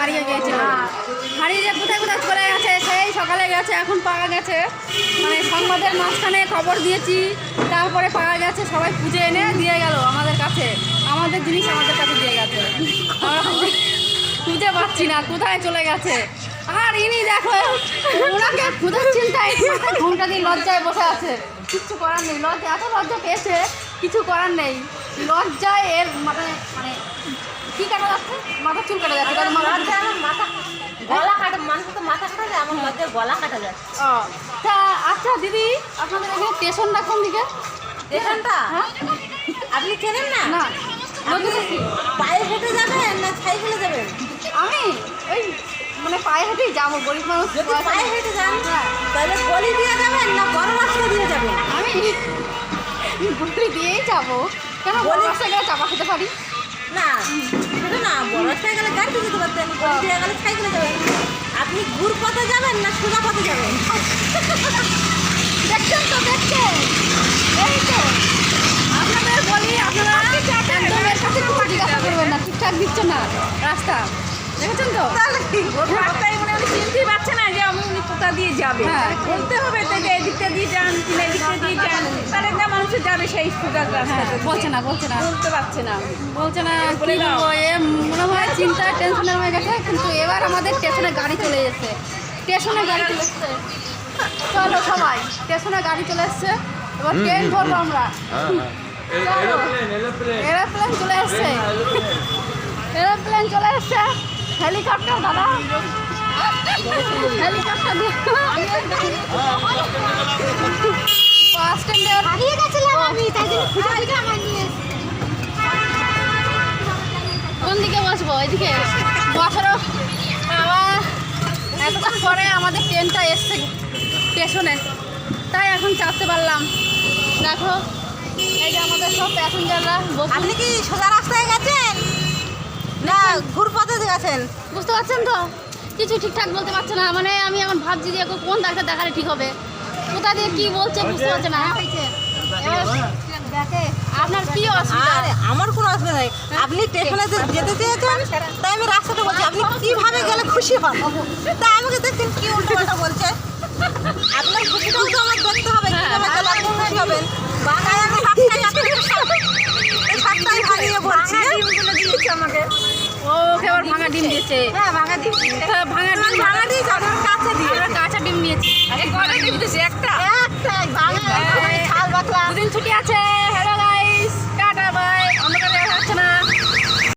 হারিয়ে গিয়েছিল হারিয়ে যে কোথায় কোথায় চলে গেছে, সেই সকালে গেছে, এখন পাওয়া গেছে। মানে সংবাদের মাঝখানে খবর দিয়েছি, তারপরে পাওয়া গেছে, সবাই পুজো এনে দিয়ে গেল আমাদের কাছে। আমাদের জিনিস আমাদের কাছে দিয়ে গেছে। খুঁজে- খুঁজে পাচ্ছি না, কোথায় চলে গেছে। আর ইনি দেখো, ওনাকে খুঁজার চিন্তায় ঘুমটা দিয়ে লজ্জায় বসে আছে। কিচ্ছু করার নেই, লজ্জা, এত লজ্জা পেয়েছে, কিছু করার নেই। লজ্জায় এর মানে মানে কি কাটা যাচ্ছে? মাথা চুল কাটা যাচ্ছে কারণ মাথা লজ্জায় আমার মাথা গলা কাটা মানুষের তো মাথা কাটা যায় আমার লজ্জায় গলা কাটা যায় ও, তা আচ্ছা দিদি আপনাদের এখানে স্টেশনটা কোন দিকে? স্টেশনটা? হ্যাঁ। আপনি চেনেন না? না। পায়ে হেঁটে যাবেন না সাইকেলে যাবেন? আমি ওই মানে পায়ে হেঁটেই যাব গরিব মানুষ পায়ে হেঁটে যান যাব। কেন বড় রাস্তায় গেলে চাপা খেতে পারি? না সেটা না বড় রাস্তায় গেলে গাড়িতে যেতে পারতেন গলি সাইকেলে যাবেন? আপনি ঘুর পথে যাবেন না সোজা পথে যাবেন? দেখছেন তো দেখছেন এই তো। আপনাদের বলি আপনারা একদম এর কাছে কোনো জিজ্ঞাসা করবেন না ঠিকঠাক দিচ্ছে না রাস্তা। দেখেছেন তো? রাস্তায় মনে উনি চিনতেই পারছে না যে আমি উনি কোথা দিয়ে যাবে। হ্যাঁ। বলতে হবে তো যে এদিকটা দিয়ে যান এদিকটা দিয়ে যান। যাবে সেই হ্যাঁ বলছে না বলছে না। বলতে পারছে না। বলছে না কি বলব এ মনে হয় চিন্তা টেনশনের হয়ে গেছে কিন্তু এবার আমাদের স্টেশনে গাড়ি চলে এসেছে। স্টেশনে গাড়ি চলে এসছে। চলো সবাই স্টেশনে গাড়ি চলে এসছে। এবার ট্রেন ধরবো আমরা। এরোপ্লেন চলে এসছে। এরোপ্লেন। চলে এসছে। হেলিকপ্টার দাদা। হেলিকপ্টার দিয়ে বাস স্ট্যান্ডে হারিয়ে গেছিলাম আমি তাই জন্য খুঁজে খুঁজে আমার নিয়ে কোন দিকে বসবো এদিকে বসারও আবার এতক্ষণ পরে আমাদের ট্রেনটা এসছে স্টেশনে তাই এখন চাপতে পারলাম। দেখো এই যে আমাদের সব প্যাসেঞ্জাররা আপনি কি সোজা রাস্তায় গেছেন? না ঘুর পথে গেছেন? বুঝতে পারছেন তো? কিছু ঠিকঠাক বলতে পারছে না। মানে আমি এখন ভাবছি যে কোন ডাক্তার দেখালে ঠিক হবে। কোথা দিয়ে কি বলছে বুঝতে পারছে না। এবার দেখে আপনার কি অসুবিধা? আর আমার কোনো অসুবিধা নেই। আপনি স্টেশনে যেতে চেয়েছেন তাই আমি রাস্তাটা বলছি। আপনি কীভাবে গেলে খুশি হন? তাই আমাকে দেখছেন কি উল্টো কথা বলছে। আপনার খুশিটাও তো আমার দেখতে হবে কীভাবে গেলে আপনি খুশি হবেন আমি ভাঙিয়ে বলছি হ্যাঁ? আমাকে। ওকে আবার ভাঙা ডিম দিয়েছে। হ্যাঁ ভাঙা হ্যাঁ, ডিম ভাঙা কাঁচা ডিম। নিয়েছি একটা